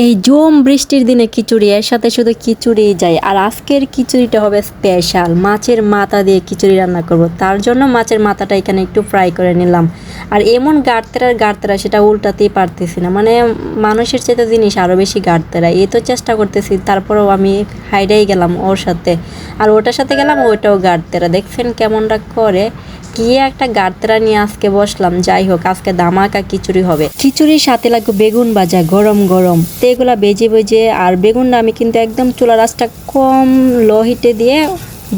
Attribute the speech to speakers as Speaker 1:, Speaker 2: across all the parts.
Speaker 1: এই জম বৃষ্টির দিনে খিচুড়ি, এর সাথে শুধু খিচুড়ি যায়। আর আজকের খিচুড়িটা হবে স্পেশাল মাছের মাথা দিয়ে খিচুড়ি রান্না করব। তার জন্য মাছের মাথাটা এখানে একটু ফ্রাই করে নিলাম। আর এমন গাড়তেরার গাড়তেরা সেটা উল্টাতেই পারতেছি না। মানে মানুষের চেয়ে জিনিস আরও বেশি গাড়তেরা। এ তো চেষ্টা করতেছি, তারপরেও আমি হাইডাই গেলাম ওর সাথে। আর ওটার সাথে গেলাম ওইটাও গাড়তেরা। দেখছেন কেমনটা করে? গিয়ে একটা গাত্রা নিয়ে আজকে বসলাম, যাই হোক, আজকে দামাকা খিচুড়ি হবে। খিচুড়ির সাথে লাগবে বেগুন ভাজা, গরম গরম। তো এগুলা বেজে বেজে, আর বেগুনটা আমি কিন্তু একদম চুলা রাসটা কম লো হিটে দিয়ে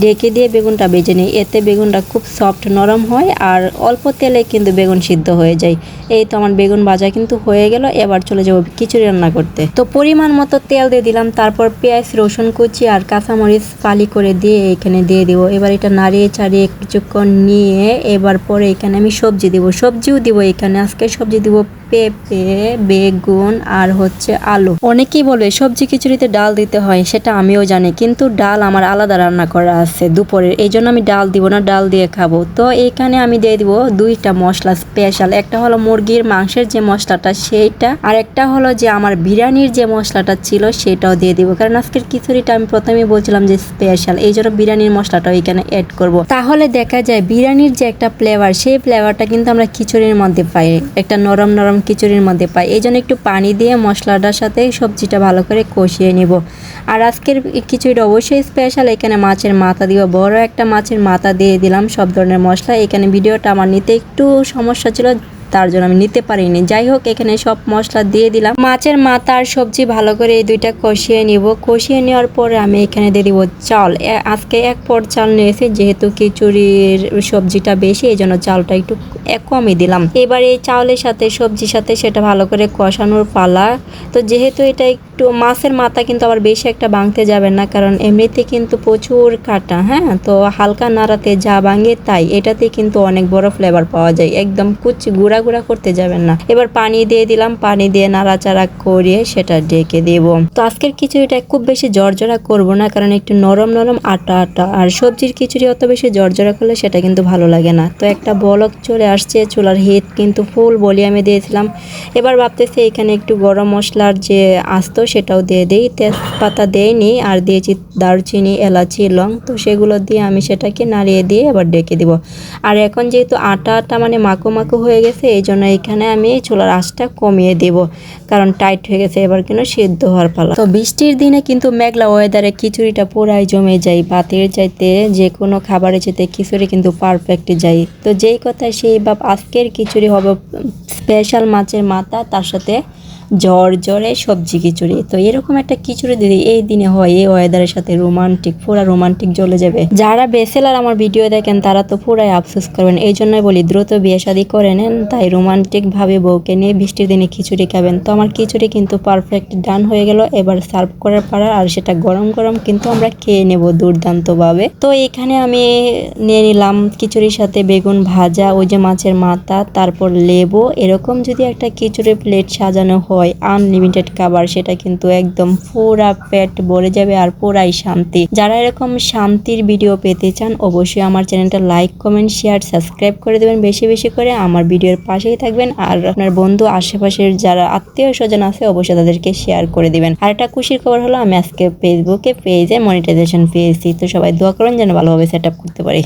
Speaker 1: ডেকে দিয়ে বেগুনটা বেজে নিই। এতে বেগুনটা খুব সফট নরম হয় আর অল্প তেলে কিন্তু বেগুন সিদ্ধ হয়ে যায়। এই তো আমার বেগুন ভাজা কিন্তু হয়ে গেল, এবার চলে যাব খিচুড়ি রান্না করতে। তো পরিমাণ মতো তেল দিয়ে দিলাম, তারপর পেঁয়াজ, রসুন কুচি আর কাঁচামরিচ ফালি করে দিয়ে এখানে দিয়ে দিব। এবার এটা নাড়িয়ে চাড়িয়ে কিছুক্ষণ নিয়ে এবার পরে এখানে আমি সবজি দিব। সবজিও দিব এখানে, আজকে সবজি দিব পেঁপে, বেগুন আর হচ্ছে আলু। অনেকেই বলবে সবজি খিচুড়িতে ডাল দিতে হয়, সেটা আমিও জানি, কিন্তু ডাল আমার আলাদা রান্না করা আছে দুপুরের, এই জন্য আমি ডাল দিব না, ডাল দিয়ে খাব। তো এখানে আমি দিয়ে দিব দুইটা মশলা স্পেশাল একটা হলো মুরগির মাংসের যে মশলাটা, সেইটা। আর একটা হলো যে আমার বিরিয়ানির যে মশলাটা ছিল, সেটাও দিয়ে দিব। কারণ আজকের খিচুড়িটা আমি প্রথমে বলছিলাম যে স্পেশাল এই জন্য বিরিয়ানির মশলাটাও এখানে অ্যাড করব। তাহলে দেখা যায় বিরিয়ানির যে একটা ফ্লেভার সেই ফ্লেভারটা কিন্তু আমরা খিচুড়ির মধ্যে পাই। একটা নরম নরম খিচুড়ির মধ্যে পাই। এই জন্য একটু পানি দিয়ে মশলাটার সাথে সবজিটা ভালো করে কষিয়ে নিব। আর আজকের খিচুড়িটা অবশ্যই স্পেশাল এখানে মাছের মাথা দিব বড় একটা মাছের মাথা দিয়ে দিলাম সব ধরনের মশলা। এখানে ভিডিওটা আমার নিতে একটু সমস্যা ছিল, তার জন্য আমি নিতে পারিনি। যাই হোক, এখানে সব মশলা দিয়ে দিলাম। মাছের মাথা আর সবজি ভালো করে এই দুইটা কষিয়ে নিব। কষিয়ে নেওয়ার পরে আমি এখানে দিয়ে দিব চাল। আজকে এক পর চাল নিয়েছি, যেহেতু খিচুড়ির সবজিটা বেশি, এই জন্য চালটা একটু এক কমই দিলাম। এবার এই চাউলের সাথে, সবজির সাথে সেটা ভালো করে কষানোর পালা। তো যেহেতু এটা একটু মাছের মাথা কিন্তু আবার বেশি একটা ভাঙতে যাবে না, কারণ এমনিতে কিন্তু প্রচুর কাটা হ্যাঁ? তো হালকা নাড়াতে যা ভাঙে তাই এটাতে কিন্তু অনেক বড় ফ্লেভার পাওয়া যায়। একদম কুচি গুঁড়া গুঁড়া করতে যাবেন না। এবার পানি দিয়ে দিলাম, পানি দিয়ে নাড়াচাড়া করিয়ে সেটা ডেকে দেব। তো আজকের খিচুড়িটা খুব বেশি জর্জরা করব না, কারণ একটু নরম নরম আটা আটা, আর সবজির খিচুড়ি অত বেশি জর্জরা করলে সেটা কিন্তু ভালো লাগে না। তো একটা বলক চলে আসছে, চুলার হিট কিন্তু ফুল ভলিউমে দিয়েছিলাম। এবার ভাবতেছি এখানে একটু গরম মশলার যে আস্ত সেটাও দিয়ে দিই। তেজপাতা দেয়নি আর দিয়েছি দারচিনি, এলাচি, লং, তো সেগুলো দিয়ে আমি সেটাকে নাড়িয়ে দিয়ে এবার ডেকে দিব। আর এখন যেহেতু আটা আটা মানে মাখো মাখো হয়ে গেছে, এই জন্য এখানে আমি চুলার আঁচটা কমিয়ে দেব, কারণ টাইট হয়ে গেছে, এবার কিন্তু সিদ্ধ হওয়ার পালা। তো বৃষ্টির দিনে কিন্তু মেঘলা ওয়েদারে খিচুড়িটা পুরাই জমে যায়, ভাতের চাইতে যে কোনো খাবারের চাইতে খিচুড়ি কিন্তু পারফেক্ট যায়। তো যেই কথা সেই ভাব, আজকের খিচুড়ি হবে স্পেশাল মাছের মাথা, তার সাথে জ্বর, জ্বরে সবজি খিচুড়ি। তো এরকম একটা খিচুড়ি দিদি এই দিনে হয়, এই ওয়েদারের সাথে রোমান্টিক পুরা রোমান্টিক জ্বলে যাবে। যারা বেসেলার আমার ভিডিও দেখেন, তারা তো পুরাই আফসোস করবেন। এই জন্যই বলি, দ্রুত বিয়ে শাদী করে নেন, তাই রোমান্টিক ভাবে বউকে নিয়ে বৃষ্টির দিনে খিচুড়ি খাবেন। তো আমার খিচুড়ি কিন্তু পারফেক্ট ডান হয়ে গেল, এবার সার্ভ করার পাড়ার আর সেটা গরম গরম কিন্তু আমরা খেয়ে নেব দুর্দান্তভাবে। তো এখানে আমি নিয়ে নিলাম খিচুড়ির সাথে বেগুন ভাজা, ওই যে মাছের মাথা, তারপর লেবু। এরকম যদি একটা খিচুড়ির প্লেট সাজানো হয় আনলিমিটেড খাবার, সেটা কিন্তু একদম পুরা পেট ভরে যাবে আর পুরাই শান্তি। যারা এরকম শান্তির ভিডিও পেতে চান, অবশ্যই আমার চ্যানেলটা লাইক কমেন্ট শেয়ার সাবস্ক্রাইব করে দেবেন বেশি বেশি করে। আমার ভিডিওর পাশেই থাকবেন আর আপনার বন্ধু, আশেপাশের যারা আত্মীয় স্বজন আছে, অবশ্যই তাদেরকে শেয়ার করে দিবেন। আর একটা খুশির খবর হলো, আমি আজকে ফেসবুকে পেজে মনিটাইজেশন পেয়েছি। তো সবাই দোয়া করেন যেন ভালোভাবে সেট করতে পারি।